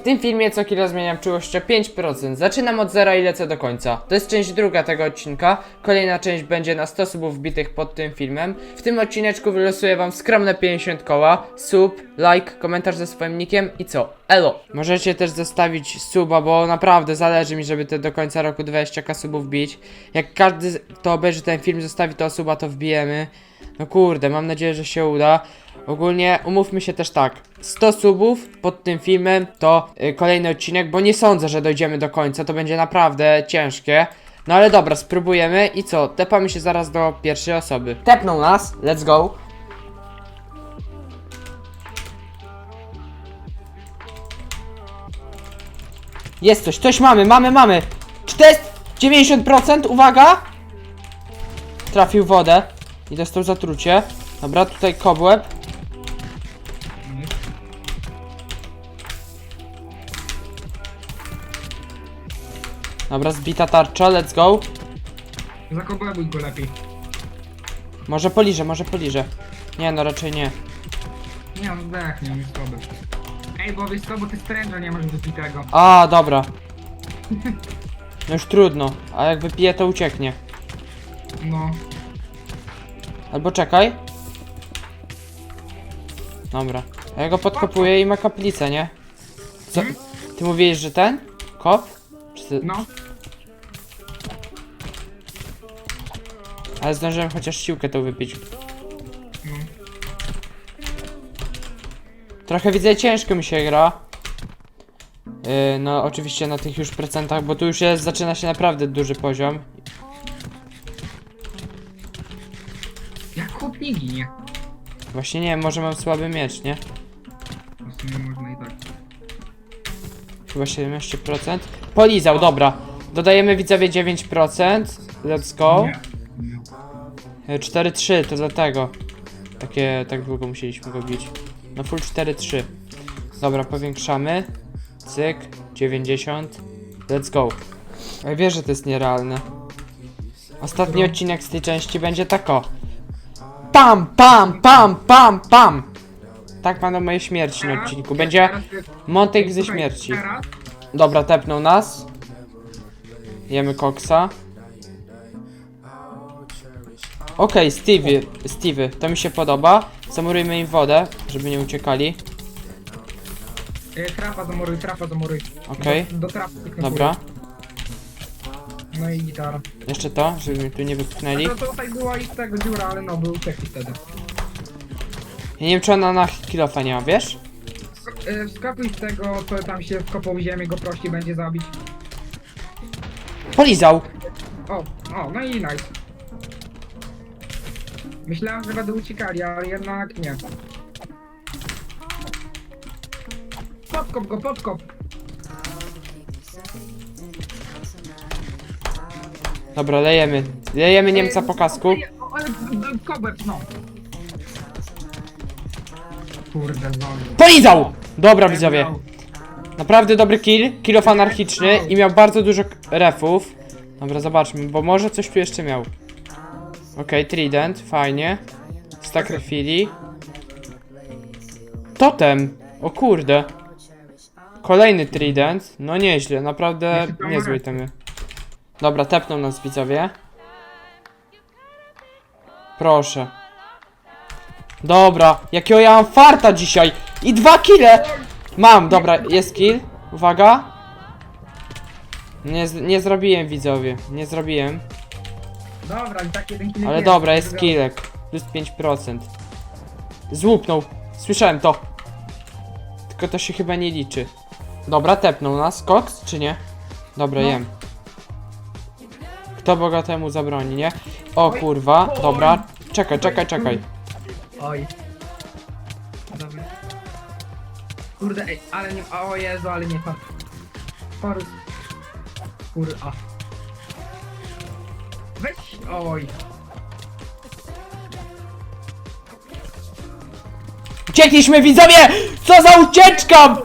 W tym filmie co chwilę zmieniam czułość o 5%. Zaczynam od zera i lecę do końca. To jest część druga tego odcinka. Kolejna część będzie na 100 subów wbitych pod tym filmem. W tym odcineczku wylosuję wam skromne 50 koła, sub, like, komentarz ze swoim nickiem i co? Elo! Możecie też zostawić suba, bo naprawdę zależy mi, żeby te do końca roku 20k subów bić. Jak każdy, kto obejrzy ten film, zostawi to suba, to wbijemy. No kurde, mam nadzieję, że się uda. Ogólnie umówmy się też tak. 100 subów pod tym filmem to y, kolejny odcinek, bo nie sądzę, że dojdziemy do końca. To będzie naprawdę ciężkie. No ale dobra, spróbujemy i co? Tepamy się zaraz do pierwszej osoby. Tepnął nas, let's go. Jest coś, coś mamy, mamy, mamy. Czy to jest 90%? Uwaga! Trafił wodę i dostał zatrucie. Dobra, tutaj kobłeb. Dobra, zbita tarcza, let's go. Zakoblebuj go lepiej. Może poliżę, może poliżę. Nie, no raczej nie. Nie, on zdechnie, on jest słaby. Ej, bo wiesz co, bo ty stręża nie masz wypitego. A, dobra. No już trudno, a jak wypiję to ucieknie. No. Albo czekaj. Dobra. A ja go podkopuję i ma kaplicę, nie? Co? Hmm? Ty mówiłeś, że ten? Kop? Czy ty... No. Ale zdążyłem chociaż siłkę tą wypić. No. Trochę widzę, ciężko mi się gra. Yy, no, oczywiście na tych już procentach, bo tu już jest, zaczyna się naprawdę duży poziom. Jak chłop nie ginie. Właśnie nie wiem, może mam słaby miecz, nie? W sumie można i tak. Chyba 17%. Polizał, dobra. Dodajemy widzowie 9%. Let's go. Nie. Nie. Yy, 4-3, to dlatego. Takie, tak długo musieliśmy go bić. No full 4-3. Dobra, powiększamy. Cyk, 90. Let's go. Ja wiesz, że to jest nierealne. Ostatni odcinek z tej części będzie tako. Pam, pam, pam, pam, pam. Tak będą moje śmierci na odcinku. Będzie Montek ze śmierci. Dobra, tepnął nas. Jemy koksa. Okej, Stevie, Stevie, to mi się podoba. Zamurujmy im wodę, żeby nie uciekali. e, trapa zamuruj, trapa zamuruj. Okej, Do, do trapy dobra. No i gitara. Jeszcze to, żeby mnie tu nie wypchnęli. A to tutaj była ich tego dziura, ale no, był uciekli wtedy. Ja nie wiem, czy ona na kilofa nie ma, wiesz? Sk- e, Wskakuj z tego, co tam się wkopał w ziemię, go prościej będzie zabić. Polizał! O, o, no i nice. Myślałem, że będą uciekali, ale jednak nie. Podkop go, podkop! Dobra, lejemy. Lejemy Niemca po kasku. Ej, o, Ale no. Kurde, znowu. Polizał! Dobra, widzowie. Naprawdę dobry kill, kill anarchiczny i miał bardzo dużo k- refów. Dobra, zobaczmy, bo może coś tu jeszcze miał. Okej, trident, fajnie. Stack refili. Totem! O kurde. Kolejny trident. No nieźle, naprawdę niezłe itemy. Dobra, tepną nas widzowie. Proszę. Dobra, jakiego ja mam farta dzisiaj! I dwa kile! Mam, dobra, jest kill. Uwaga. Nie, nie zrobiłem widzowie, nie zrobiłem. Dobra, i tak jeden kill Ale dobra, jest killek. Plus 5%. Złupnął. Słyszałem to. Tylko to się chyba nie liczy. Dobra, tepnął nas. Koks, czy nie? Dobra, No. jem. Kto bogatemu zabroni, nie? O Oj, kurwa, oj. dobra. Czekaj, czekaj, czekaj. Oj. Dobra. Kurde, ej, ale nie... O Jezu, ale nie to. Porus. Kurwa. Weź, oj. Uciekliśmy widzowie! Co za ucieczka!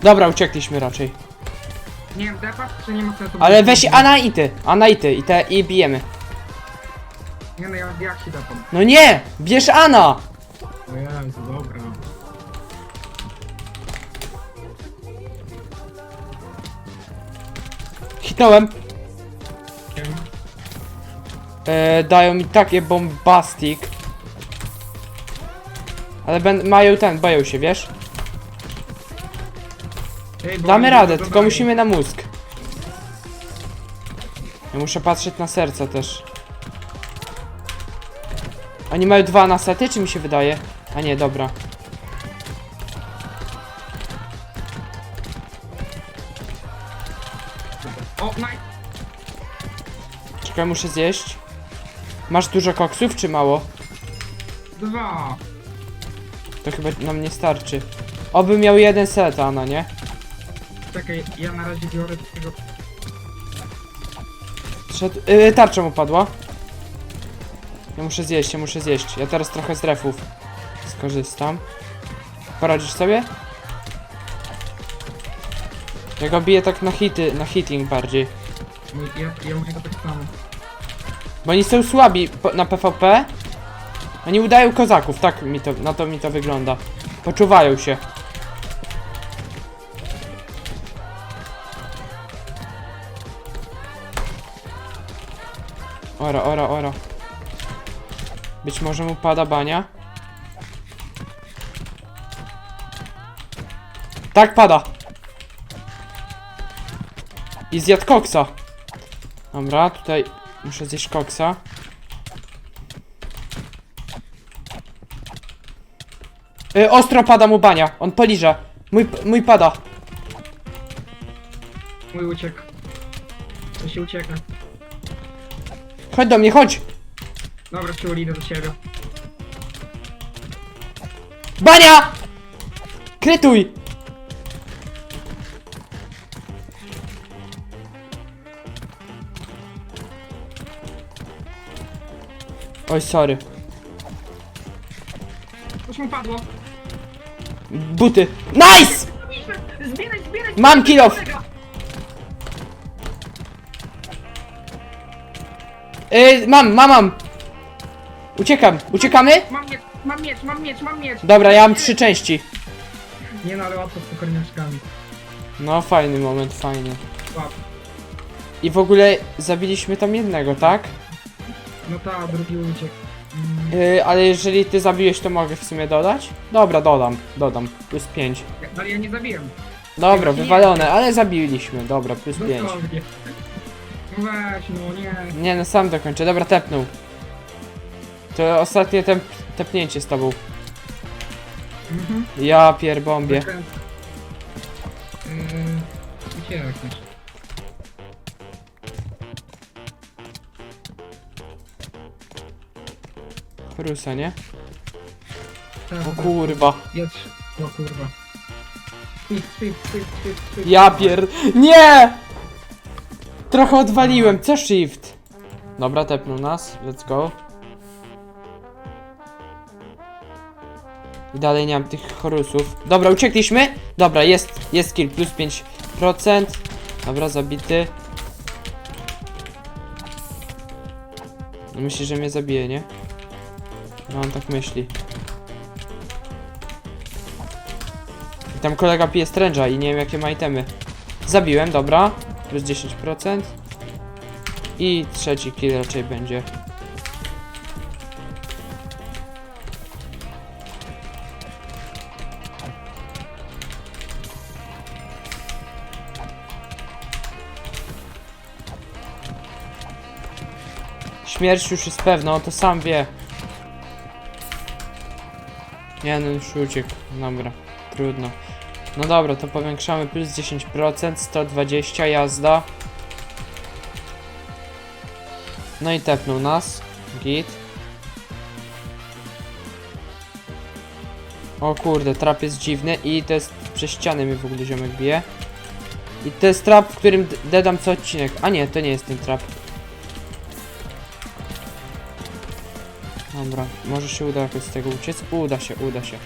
Dobra, uciekliśmy raczej. Nie wiem, depa, czy nie ma sensu? Ale weź Anaity, Anaity i te i bijemy. Nie no, ja jak ci dapam. No nie! Bierz Ana! O Jezu, dobra. Wiem. E, dają mi takie bombastic. Ale ben, mają ten, boją się, wiesz? Ej, bo Damy oni radę, tylko musimy na mózg. Ja muszę patrzeć na serce też. Oni mają dwa na sety, czy mi się wydaje? A nie, dobra. O, naj... Czekaj, muszę zjeść. Masz dużo koksów, czy mało? Dwa. To chyba nam nie starczy. Oby miał jeden set, Ana, nie? Czekaj, ja na razie biorę tego... Szedł, yy, tarcza mu padła. Ja muszę zjeść, ja muszę zjeść. Ja teraz trochę z refów skorzystam. Poradzisz sobie? Ja go biję tak na hity, na hitting bardziej. Ja, ja muszę to tak samo. Bo oni są słabi po, na PvP. Oni udają kozaków, tak mi to, na to mi to wygląda. Poczuwają się. Ora, ora, ora. Być może mu pada bania. Tak, pada. I zjadł koksa. Dobra, tutaj muszę zjeść koksa. Y, ostro pada mu bania, on poliża. Mój, mój pada. Mój uciekł. To się ucieka. Chodź do mnie, chodź. Dobra, czuł, idę do ciebie. Bania! Krytuj! Oj, sorry. Coś mu padło. Buty. Nice! Zbieraj, zbieraj! Mam kill off. Y, mam, mam, mam. Uciekam, uciekamy? Mam miecz, mam miecz, mam miecz, mam miecz! Dobra, ja mam trzy części. Nie no, ale łatwo z pokorniaczkami. No, fajny moment, fajny. Łap. I w ogóle zabiliśmy tam jednego, tak? No ta, drugi uciekł. Mm, Yy, ale jeżeli ty zabiłeś, to mogę w sumie dodać? Dobra, dodam, dodam. Plus 5. ale ja nie zabiłem. Dobra, Nie. wywalone, ale zabiliśmy. Dobra, plus 5. Dosłownie. No weź, no nie. Nie no, sam dokończę. Dobra, tepnął. To ostatnie tep tepnięcie z tobą. Mhm. Ja pierbombie. Yy, uciekniesz. Rusa, nie? Tak, O tak. kurwa. Jedź. O kurwa. Sweep, sweep, sweep, sweep, sweep. Ja pier... Nie! Trochę odwaliłem, co shift? Dobra, tepnął nas, let's go. I dalej nie mam tych chorusów. Dobra, uciekliśmy? Dobra, jest, jest kill, plus 5%. Dobra, zabity. No że mnie zabije, nie? No on tak myśli. I tam kolega pije stręża i nie wiem jakie ma itemy. Zabiłem, dobra. Plus 10%. I trzeci kill raczej będzie. Śmierć już jest pewna, on to sam wie. Nie no, już uciekł. Dobra, trudno. No dobra, to powiększamy plus 10%, 120 jazda. No i tepnął nas. Git. O kurde, trap jest dziwny i to jest przez ścianę mi w ogóle ziomek bije. I to jest trap, w którym dedam co odcinek. A nie, to nie jest ten trap. Dobra, może się uda jakoś z tego uciec? Uda się, uda się.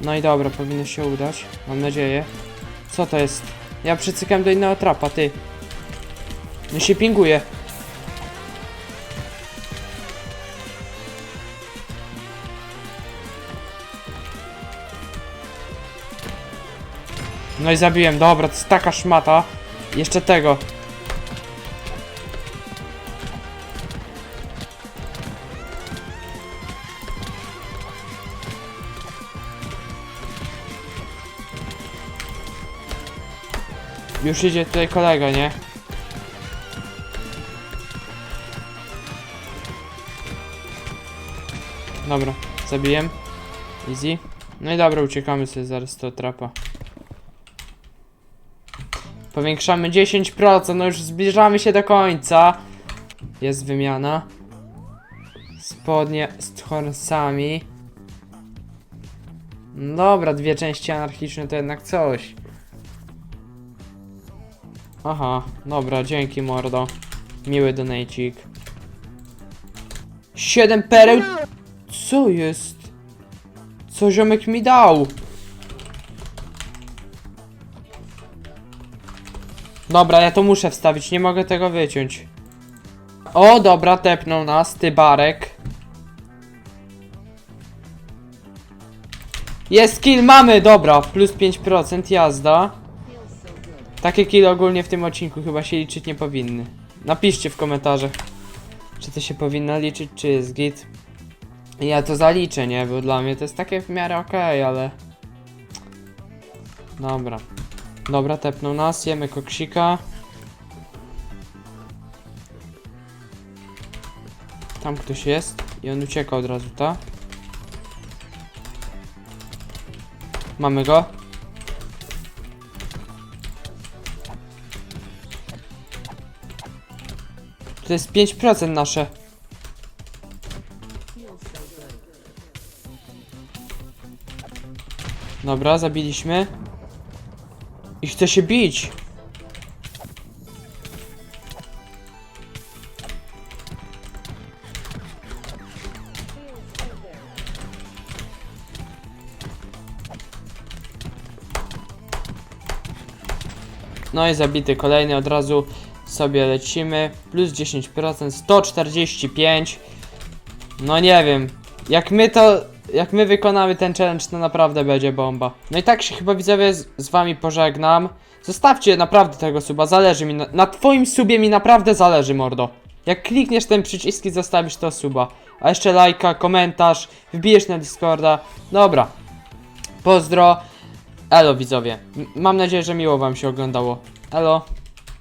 No i dobra, powinno się udać. Mam nadzieję. Co to jest? Ja przycykam do innego trapa, ty. No się pinguje. No i zabiłem, dobra, to jest taka szmata. Jeszcze tego. Już idzie tutaj kolega, nie? Dobra, zabijem. Easy. No i dobra, uciekamy sobie zaraz tego trapa. Powiększamy 10%, no już zbliżamy się do końca. Jest wymiana. Spodnie z horsami. No Dobra, dwie części anarchiczne to jednak coś. Aha, dobra, dzięki mordo. Miły donajcik. 7 pereł? Co jest? Co ziomek mi dał? Dobra, ja to muszę wstawić, nie mogę tego wyciąć. O, dobra, tepnął nas, ty Barek. Jest kill, mamy, dobra, plus 5% jazda. Takie kill ogólnie w tym odcinku chyba się liczyć nie powinny. Napiszcie w komentarzach, czy to się powinno liczyć, czy jest git. Ja to zaliczę, nie? Bo dla mnie to jest takie w miarę okej, ale... Dobra. Dobra, tepnął nas, jemy koksika. Tam ktoś jest i on ucieka od razu, ta? Mamy go. To jest 5% nasze. Dobra, zabiliśmy. I chce się bić. No i zabity kolejny, od razu sobie lecimy. Plus 10%, 145. No nie wiem. Jak my to. Jak my wykonamy ten challenge, to naprawdę będzie bomba. No i tak się chyba widzowie z, z wami pożegnam. Zostawcie naprawdę tego suba, zależy mi. Na, na twoim subie mi naprawdę zależy, mordo. Jak klikniesz ten przycisk i zostawisz to suba. A jeszcze lajka, komentarz, wbijesz na Discorda. Dobra. Pozdro. Elo widzowie. M- mam nadzieję, że miło wam się oglądało. Elo.